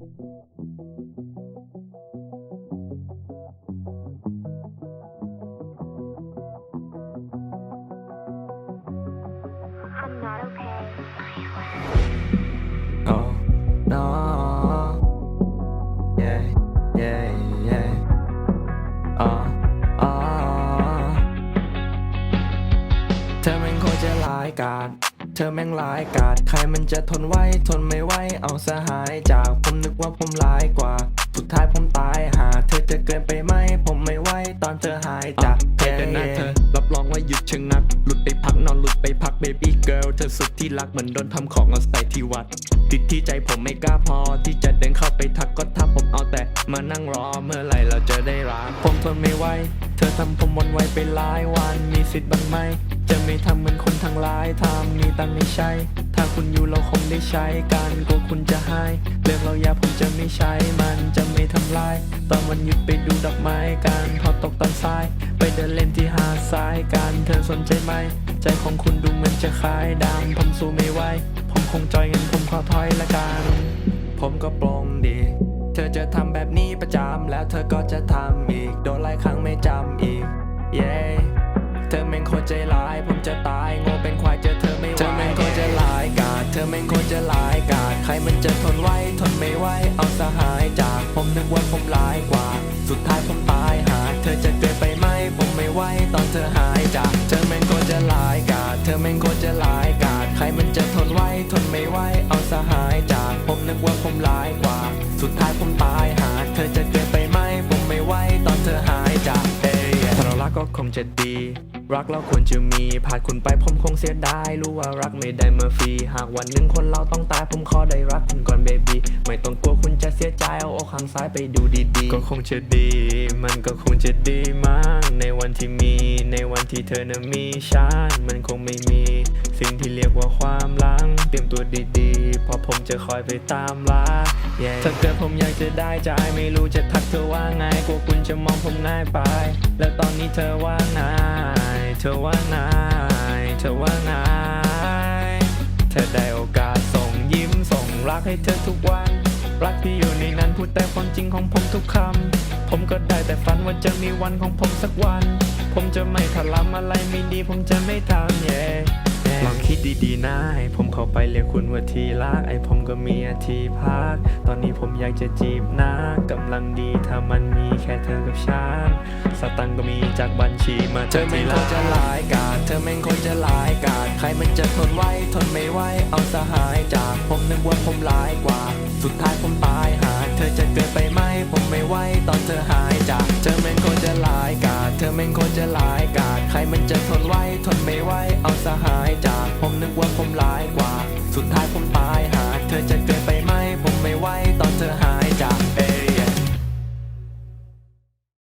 ธอแม่งโคตรจะร้ายกาจ เธอแม่งร้ายกาจใครมันจะทนไหวทนไม่ไหวเอาสหายจากผมนึกว่าผมร้ายกว่า สุดท้ายผมตายหา เธอจะเกินไปไหมผมไม่ไหวตอนเธอหายจากเพเดินหน้าเธอรับรองว่าหยุดชะงัก หลุดไปพักนอนหลุดไปพักเบบี้เกิร์ลเธอสุดที่รักเหมือนโดนทำของเอาใส่ที่วัดติดที่ใจผมไม่กล้าพอ ที่จะเดินเข้าไปทักก็ทักผมเอาแต่มานั่งรอเมื่อไหร่เราจะได้รักผมทนไม่ไหวเธอทำผมวนไหวไปหลายวันมีสิทธิ์บ้างไหม จะไม่ทำเหมือนคนทางหลายทำมีตังไม่ใช่ถ้าคุณอยู่เราคงได้ใช้กันกลัวคุณจะหายเรื่องเราอย่าผมจะไม่ใช้ มันจะไม่ทำลาย ตอนวันหยุดไปดูดอกไม้กันพอตกตอนสาย ไปเดินเล่นที่หาดทรายกันเธอสนใจไหม ใจของคุณดูเหมือนจะคล้ายดำผมสู้ไม่ไหวผมคงจอยเงินผมขอถอยละกันผมก็ปลงดี เธอจะทำแบบนี้ประจำแล้วเธอก็จะทำอีก โดนหลายครั้งไม่จำอีกเใจร้ายผมจะตายโง่เป็นควายเจอเธอไม่ไหวเธอแม่งโคตรจะร้ายกาจเธอแม่งโคตรจะร้ายกาจใครมันจะทนไหวทนไม่ไหวเอาสหายจากผมนึกว่าผมร้ายกว่า สุดท้ายผมตายหาเธอจะเกินไปไหมผมไม่ไหวตอนเธอหายจากเธอแม่งโคตรจะร้ายกาจเธอแม่งโคตรจะร้ายกาจใครมันจะทนไหวทนไม่ไหวเอาสหายจากผมนึกว่าผมร้ายกว่า สุดท้ายผม จะดี รักเราควรจะมีผ่านคุณไปผมคงเสียดายรู้ว่ารักไม่ได้มาฟรี หากวันหนึ่งคนเราต้องตายผมขอได้รักคุณก่อนเบบีไม่ต้องกลัวคุณจะเสียใจเอาอกข้างซ้ายไปดูดีๆ ก็คงจะดี มันก็คงจะดีมาก ในวันที่มี ในวันที่เธอนะมีฉันมันคงไม่มี สิ่งที่เรียกว่าความหลังเตรียมตัวดีๆ เพราะผมจะคอยไปตามล่า yeah ถ้าเกิดผมอยากจะได้ใจไม่รู้จะทักเธอว่าไงกลัวคุณจะมองผมง่ายไป แล้วตอนนี้เธอว่าไงเธอว่าไงเธอว่าไงเธอได้โอกาสส่งยิ้มส่งรักให้เธอทุกวัน รักที่อยู่ในนั้นพูดแต่ความจริงของผมทุกคำ ผมก็ได้แต่ฝันว่าจะมีวันของผมสักวัน ผมจะไม่ถลำอะไรไม่ดีผมจะไม่ทำเย่ ลองคิดดีๆนะให้ผมเข้าไปเรียกคุณว่าทีรักไอผมก็มีอาทีพัก ตอนนี้ผมอยากจะจีบนะกำลังดีถ้ามันมีแค่เธอกับฉันสตังก็มีจากบัญชีมาเธอไม่ควรจะร้ายกาจเธอไม่ควรจะร้ายกาจใครมันจะทนไหวทนไม่ไหวเอาสหายจากผมนึกว่าผมร้ายกว่า สุดท้ายผมตายหาเธอจะเกินไปไหมผมไม่ไหวตอนเธอหายจากเธอแม่ควรจะร้ายกาจเธอแม่ควรจะร้ายกา ใครมันจะทนไหวทนไม่ไหวเอาสหายจากผมนึกว่าผมร้ายกว่า สุดท้ายผมตายหาเธอจะเกิน